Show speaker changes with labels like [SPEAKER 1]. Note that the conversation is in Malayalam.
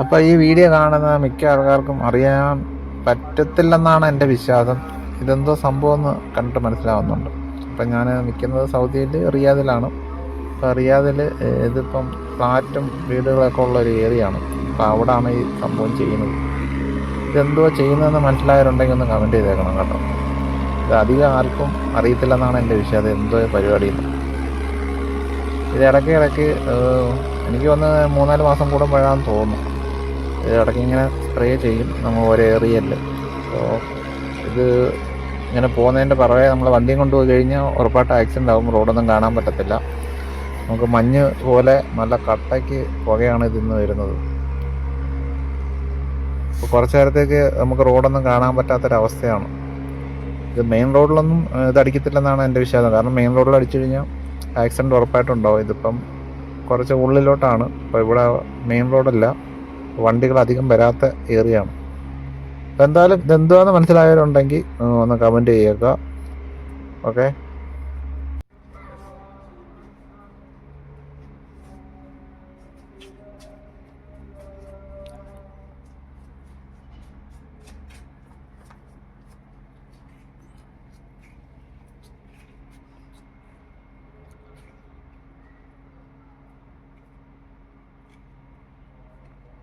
[SPEAKER 1] അപ്പോൾ ഈ വീഡിയോ കാണുന്ന മിക്ക ആൾക്കാർക്കും അറിയാൻ പറ്റത്തില്ലെന്നാണ് എന്റെ വിശ്വാസം. ഇതെന്തോ സംഭവം എന്ന് കണ്ടിട്ട് മനസ്സിലാവുന്നുണ്ട്. അപ്പം ഞാൻ നിൽക്കുന്നത് സൗദിയിൽ റിയാദിലാണ്. അപ്പോൾ റിയാദിൽ ഇതിപ്പം ഫ്ലാറ്റും വീടുകളൊക്കെ ഉള്ള ഒരു ഏരിയ ആണ് അപ്പോൾ അവിടാണ് ഈ സംഭവം ചെയ്യുന്നത്. ഇതെന്തോ ചെയ്യുന്നതെന്ന് മനസ്സിലായവരുണ്ടെങ്കിൽ ഒന്ന് കമന്റ് ചെയ്തേക്കണം കേട്ടോ. ഇത് അധികം ആർക്കും അറിയത്തില്ലെന്നാണ് എന്റെ വിശ്വാസം. എന്തോ പരിപാടി ഇത് ഇടയ്ക്ക് ഇടയ്ക്ക് എനിക്ക് വന്ന് മൂന്നാൽ മാസം കൂടുമ്പോഴാണെന്ന് തോന്നുന്നു. ഇടയ്ക്ക് ഇങ്ങനെ സ്പ്രേ ചെയ്യും. നമ്മൾ ഓരോ ഏറിയല്ല അപ്പോൾ ഇത് ഇങ്ങനെ പോകുന്നതിന്റെ പുറകെ നമ്മൾ വണ്ടിയും കൊണ്ടുപോയി കഴിഞ്ഞാൽ ഉറപ്പായിട്ട് ആക്സിഡന്റ് ആകും റോഡൊന്നും കാണാൻ പറ്റത്തില്ല. നമുക്ക് മഞ്ഞ് പോലെ നല്ല കട്ടയ്ക്ക് പുകയാണ് ഇതിന്ന് വരുന്നത്. കുറച്ച് നേരത്തേക്ക് നമുക്ക് റോഡൊന്നും കാണാൻ പറ്റാത്തൊരവസ്ഥയാണ്. ഇത് മെയിൻ റോഡിലൊന്നും ഇത് അടിക്കത്തില്ലെന്നാണ് എന്റെ വിശ്വാസം. കാരണം മെയിൻ റോഡിൽ അടിച്ചു കഴിഞ്ഞാൽ ആക്സിഡന്റ് ഉറപ്പായിട്ടുണ്ടാവും ഇതിപ്പം കുറച്ച് ഉള്ളിലോട്ടാണ്. അപ്പോൾ ഇവിടെ മെയിൻ റോഡല്ല വണ്ടികൾ അധികം വരാത്ത ഏറിയാണ് എന്തായാലും ഇതെന്തുവാന്ന് മനസ്സിലായവരുണ്ടെങ്കിൽ ഒന്ന് കമന്റ് ചെയ്യുക. ഓക്കെ